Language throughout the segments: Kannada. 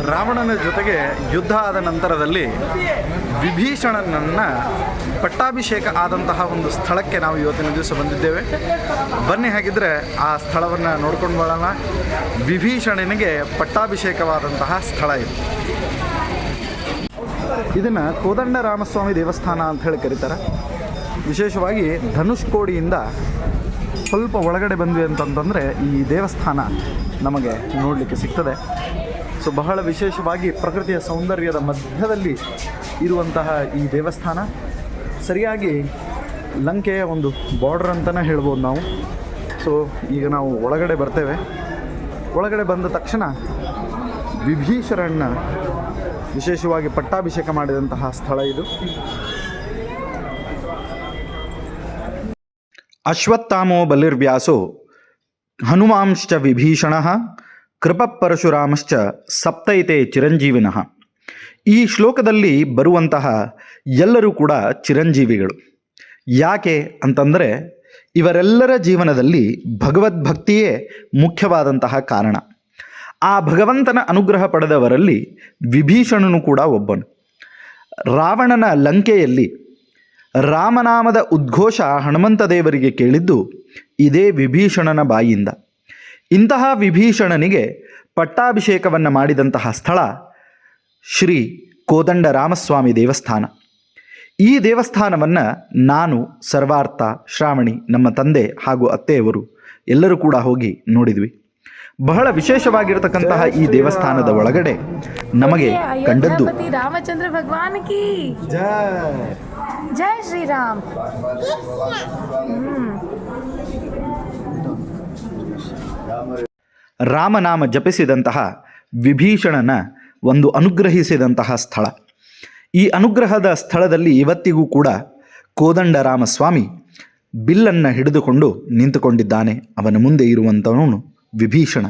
ರಾವಣನ ಜೊತೆಗೆ ಯುದ್ಧ ಆದ ನಂತರದಲ್ಲಿ ವಿಭೀಷಣನನ್ನು ಪಟ್ಟಾಭಿಷೇಕ ಆದಂತಹ ಒಂದು ಸ್ಥಳಕ್ಕೆ ನಾವು ಇವತ್ತಿನ ದಿವಸ ಬಂದಿದ್ದೇವೆ. ಬನ್ನಿ ಹಾಗಿದ್ರೆ ಆ ಸ್ಥಳವನ್ನು ನೋಡ್ಕೊಂಡು ಬರೋಣ. ವಿಭೀಷಣನಿಗೆ ಪಟ್ಟಾಭಿಷೇಕವಾದಂತಹ ಸ್ಥಳ ಇದು. ಇದನ್ನು ಕೋದಂಡ ರಾಮಸ್ವಾಮಿ ದೇವಸ್ಥಾನ ಅಂತ ಹೇಳಿ ಕರೀತಾರೆ. ವಿಶೇಷವಾಗಿ ಧನುಷ್ಕೋಡಿಯಿಂದ ಸ್ವಲ್ಪ ಒಳಗಡೆ ಬಂದ್ವಿ ಅಂತಂತಂದರೆ ಈ ದೇವಸ್ಥಾನ ನಮಗೆ ನೋಡಲಿಕ್ಕೆ ಸಿಗ್ತದೆ. ಸೊ ಬಹಳ ವಿಶೇಷವಾಗಿ ಪ್ರಕೃತಿಯ ಸೌಂದರ್ಯದ ಮಧ್ಯದಲ್ಲಿ ಇರುವಂತಹ ಈ ದೇವಸ್ಥಾನ. ಸರಿಯಾಗಿ ಲಂಕೆಯ ಒಂದು ಬಾರ್ಡರ್ ಅಂತಲೇ ಹೇಳ್ಬೋದು ನಾವು. ಸೊ ಈಗ ನಾವು ಒಳಗಡೆ ಬರ್ತೇವೆ. ಒಳಗಡೆ ಬಂದ ತಕ್ಷಣ ವಿಭೀಷರಣ್ಣ ವಿಶೇಷವಾಗಿ ಪಟ್ಟಾಭಿಷೇಕ ಮಾಡಿದಂತಹ ಸ್ಥಳ ಇದು. ಅಶ್ವತ್ಥಾಮೋ ಬಲಿರ್ವ್ಯಾಸೋ ಹನುಮಾಂಶ್ಚ ವಿಭೀಷಣ ಕೃಪಪರಶುರಾಮಶ್ಚ ಸಪ್ತೈತೆ ಚಿರಂಜೀವಿನಃ. ಈ ಶ್ಲೋಕದಲ್ಲಿ ಬರುವಂತಹ ಎಲ್ಲರೂ ಕೂಡ ಚಿರಂಜೀವಿಗಳು. ಯಾಕೆ ಅಂತಂದರೆ ಇವರೆಲ್ಲರ ಜೀವನದಲ್ಲಿ ಭಗವದ್ಭಕ್ತಿಯೇ ಮುಖ್ಯವಾದಂತಹ ಕಾರಣ. ಆ ಭಗವಂತನ ಅನುಗ್ರಹ ಪಡೆದವರಲ್ಲಿ ವಿಭೀಷಣನು ಕೂಡ ಒಬ್ಬನು. ರಾವಣನ ಲಂಕೆಯಲ್ಲಿ ರಾಮನಾಮದ ಉದ್ಘೋಷ ಹನುಮಂತ ದೇವರಿಗೆ ಕೇಳಿದ್ದು ಇದೇ ವಿಭೀಷಣನ ಬಾಯಿಯಿಂದ ಇಂತಹ ವಿಭೀಷಣನಿಗೆ ಪಟ್ಟಾಭಿಷೇಕವನ್ನು ಮಾಡಿದಂತಹ ಸ್ಥಳ ಶ್ರೀ ಕೋದಂಡ ರಾಮಸ್ವಾಮಿ ದೇವಸ್ಥಾನ. ಈ ದೇವಸ್ಥಾನವನ್ನ ನಾನು ಸರ್ವಾರ್ಥ ಶ್ರಾವಣಿ ನಮ್ಮ ತಂದೆ ಹಾಗೂ ಅತ್ತೆಯವರು ಎಲ್ಲರೂ ಕೂಡ ಹೋಗಿ ನೋಡಿದ್ವಿ. ಬಹಳ ವಿಶೇಷವಾಗಿರತಕ್ಕಂತಹ ಈ ದೇವಸ್ಥಾನದ ಒಳಗಡೆ ನಮಗೆ ಕಂಡದ್ದು ರಾಮಚಂದ್ರ ಭಗವಾನ್ ಕಿ. ಜಯ. ಶ್ರೀರಾಮ್. ರಾಮನಾಮ ಜಪಿಸಿದಂತಹ ವಿಭೀಷಣನ ಒಂದು ಅನುಗ್ರಹಿಸಿದಂತಹ ಸ್ಥಳ. ಈ ಅನುಗ್ರಹದ ಸ್ಥಳದಲ್ಲಿ ಇವತ್ತಿಗೂ ಕೂಡ ಕೋದಂಡರಾಮಸ್ವಾಮಿ ಬಿಲ್ಲನ್ನು ಹಿಡಿದುಕೊಂಡು ನಿಂತುಕೊಂಡಿದ್ದಾನೆ. ಅವನ ಮುಂದೆ ಇರುವಂಥವನು ವಿಭೀಷಣ.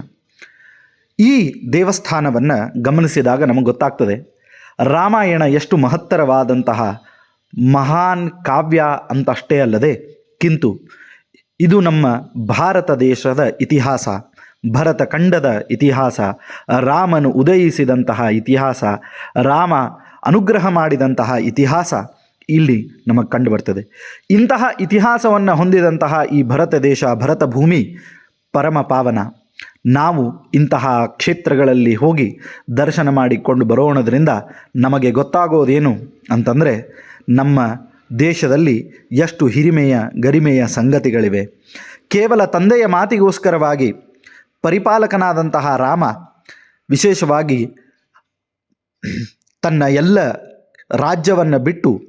ಈ ದೇವಸ್ಥಾನವನ್ನು ಗಮನಿಸಿದಾಗ ನಮಗೆ ಗೊತ್ತಾಗ್ತದೆ, ರಾಮಾಯಣ ಎಷ್ಟು ಮಹತ್ತರವಾದಂತಹ ಮಹಾನ್ ಕಾವ್ಯ ಅಂತಷ್ಟೇ ಅಲ್ಲದೆ, ಕಿಂತು ಇದು ನಮ್ಮ ಭಾರತ ದೇಶದ ಇತಿಹಾಸ, ಭರತ ಖಂಡದ ಇತಿಹಾಸ, ರಾಮನು ಉದಯಿಸಿದಂತಹ ಇತಿಹಾಸ, ರಾಮ ಅನುಗ್ರಹ ಮಾಡಿದಂತಹ ಇತಿಹಾಸ ಇಲ್ಲಿ ನಮಗೆ ಕಂಡು ಬರ್ತದೆ ಇಂತಹ ಇತಿಹಾಸವನ್ನು ಹೊಂದಿದಂತಹ ಈ ಭರತ ದೇಶ, ಭರತ ಭೂಮಿ, ಪರಮ ಪಾವನ, ನಾವು ಇಂತಹ ಕ್ಷೇತ್ರಗಳಲ್ಲಿ ಹೋಗಿ ದರ್ಶನ ಮಾಡಿಕೊಂಡು ಬರೋಣದ್ರಿಂದ ನಮಗೆ ಗೊತ್ತಾಗೋದೇನು ಅಂತಂದರೆ ನಮ್ಮ ದೇಶದಲ್ಲಿ ಎಷ್ಟು ಹಿರಿಮೆಯ, ಗರಿಮೆಯ ಸಂಗತಿಗಳಿವೆ. ಕೇವಲ ತಂದೆಯ ಮಾತಿಗೋಸ್ಕರವಾಗಿ ಪರಿಪಾಲಕನಾದಂತಹ ರಾಮ ವಿಶೇಷವಾಗಿ ತನ್ನ ಎಲ್ಲ ರಾಜ್ಯವನ್ನು ಬಿಟ್ಟು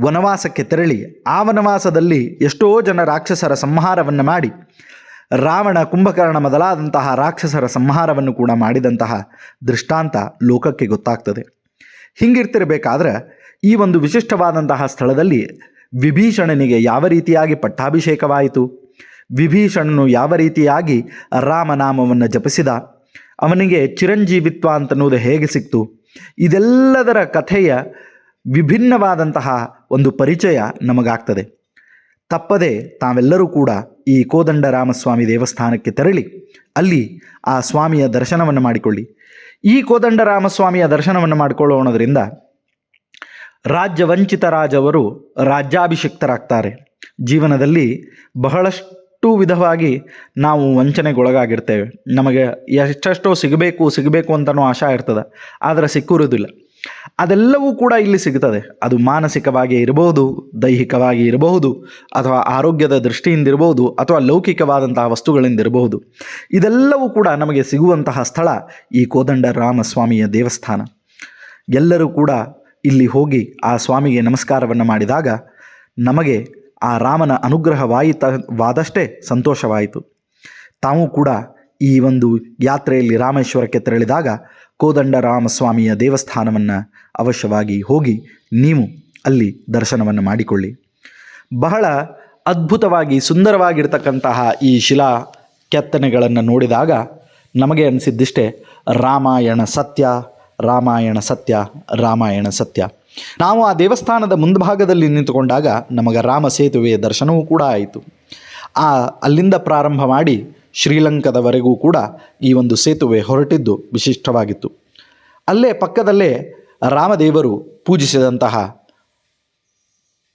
ವನವಾಸಕ್ಕೆ ತೆರಳಿ ಆ ವನವಾಸದಲ್ಲಿ ಎಷ್ಟೋ ಜನ ರಾಕ್ಷಸರ ಸಂಹಾರವನ್ನು ಮಾಡಿ ರಾವಣ ಕುಂಭಕರ್ಣ ಮೊದಲಾದಂತಹ ರಾಕ್ಷಸರ ಸಂಹಾರವನ್ನು ಕೂಡ ಮಾಡಿದಂತಹ ದೃಷ್ಟಾಂತ ಲೋಕಕ್ಕೆ ಗೊತ್ತಾಗ್ತದೆ. ಹಿಂಗಿರ್ತಿರಬೇಕಾದ್ರೆ ಈ ಒಂದು ವಿಶಿಷ್ಟವಾದಂತಹ ಸ್ಥಳದಲ್ಲಿ ವಿಭೀಷಣನಿಗೆ ಯಾವ ರೀತಿಯಾಗಿ ಪಟ್ಟಾಭಿಷೇಕವಾಯಿತು? ವಿಭೀಷಣನು ಯಾವ ರೀತಿಯಾಗಿ ರಾಮನಾಮವನ್ನು ಜಪಿಸಿದ? ಅವನಿಗೆ ಚಿರಂಜೀವಿತ್ವ ಅಂತನ್ನುವುದು ಹೇಗೆ ಸಿಕ್ತು? ಇದೆಲ್ಲದರ ಕಥೆಯ ವಿಭಿನ್ನವಾದಂತಹ ಒಂದು ಪರಿಚಯ ನಮಗಾಗ್ತದೆ. ತಪ್ಪದೆ ತಾವೆಲ್ಲರೂ ಕೂಡ ಈ ಕೋದಂಡರಾಮಸ್ವಾಮಿ ದೇವಸ್ಥಾನಕ್ಕೆ ತೆರಳಿ, ಅಲ್ಲಿ ಆ ಸ್ವಾಮಿಯ ದರ್ಶನವನ್ನು ಮಾಡಿಕೊಳ್ಳಿ. ಈ ಕೋದಂಡರಾಮಸ್ವಾಮಿಯ ದರ್ಶನವನ್ನು ಮಾಡಿಕೊಳ್ಳೋಣದ್ರಿಂದ ರಾಜ್ಯ ವಂಚಿತ ರಾಜವರು ರಾಜ್ಯಾಭಿಷಿಕ್ತರಾಗ್ತಾರೆ. ಜೀವನದಲ್ಲಿ ಬಹಳಷ್ಟು ವಿಧವಾಗಿ ನಾವು ವಂಚನೆಗೊಳಗಾಗಿರ್ತೇವೆ. ನಮಗೆ ಎಷ್ಟೆಷ್ಟೋ ಸಿಗಬೇಕು ಸಿಗಬೇಕು ಅಂತನೋ ಆಶಾ ಇರ್ತದೆ. ಆದರೆ ಸಿಕ್ಕಿರೋದಿಲ್ಲ. ಅದೆಲ್ಲವೂ ಕೂಡ ಇಲ್ಲಿ ಸಿಗ್ತದೆ. ಅದು ಮಾನಸಿಕವಾಗಿ ಇರಬಹುದು, ದೈಹಿಕವಾಗಿ ಇರಬಹುದು, ಅಥವಾ ಆರೋಗ್ಯದ ದೃಷ್ಟಿಯಿಂದ ಇರಬಹುದು, ಅಥವಾ ಲೌಕಿಕವಾದಂತಹ ವಸ್ತುಗಳಿಂದ ಇರಬಹುದು. ಇದೆಲ್ಲವೂ ಕೂಡ ನಮಗೆ ಸಿಗುವಂತಹ ಸ್ಥಳ ಈ ಕೋದಂಡ ರಾಮಸ್ವಾಮಿಯ ದೇವಸ್ಥಾನ. ಎಲ್ಲರೂ ಕೂಡ ಇಲ್ಲಿ ಹೋಗಿ ಆ ಸ್ವಾಮಿಗೆ ನಮಸ್ಕಾರವನ್ನು ಮಾಡಿದಾಗ ನಮಗೆ ಆ ರಾಮನ ಅನುಗ್ರಹವಾಯಿತವಾದಷ್ಟೇ ಸಂತೋಷವಾಯಿತು. ತಾವು ಕೂಡ ಈ ಒಂದು ಯಾತ್ರೆಯಲ್ಲಿ ರಾಮೇಶ್ವರಕ್ಕೆ ತೆರಳಿದಾಗ ಕೋದಂಡ ರಾಮಸ್ವಾಮಿಯ ದೇವಸ್ಥಾನವನ್ನು ಅವಶ್ಯವಾಗಿ ಹೋಗಿ ನೀವು ಅಲ್ಲಿ ದರ್ಶನವನ್ನು ಮಾಡಿಕೊಳ್ಳಿ. ಬಹಳ ಅದ್ಭುತವಾಗಿ ಸುಂದರವಾಗಿರ್ತಕ್ಕಂತಹ ಈ ಶಿಲಾ ಕೆತ್ತನೆಗಳನ್ನು ನೋಡಿದಾಗ ನಮಗೆ ಅನಿಸಿದ್ದಿಷ್ಟೇ ರಾಮಾಯಣ ಸತ್ಯ ರಾಮಾಯಣ ಸತ್ಯ ರಾಮಾಯಣ ಸತ್ಯ. ನಾವು ಆ ದೇವಸ್ಥಾನದ ಮುಂಭಾಗದಲ್ಲಿ ನಿಂತುಕೊಂಡಾಗ ನಮಗೆ ರಾಮ ಸೇತುವೆಯ ದರ್ಶನವೂ ಕೂಡ ಆಯಿತು. ಆ, ಅಲ್ಲಿಂದ ಪ್ರಾರಂಭ ಮಾಡಿ ಶ್ರೀಲಂಕಾದವರೆಗೂ ಕೂಡ ಈ ಒಂದು ಸೇತುವೆ ಹೊರಟಿದ್ದು ವಿಶಿಷ್ಟವಾಗಿತ್ತು. ಅಲ್ಲೇ ಪಕ್ಕದಲ್ಲೇ ರಾಮದೇವರು ಪೂಜಿಸಿದಂತಹ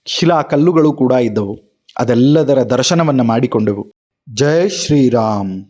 ಶಿಲಾ ಕಲ್ಲುಗಳು ಕೂಡ ಇದ್ದವು. ಅದೆಲ್ಲದರ ದರ್ಶನವನ್ನು ಮಾಡಿಕೊಂಡೆವು. ಜಯ ಶ್ರೀರಾಮ್.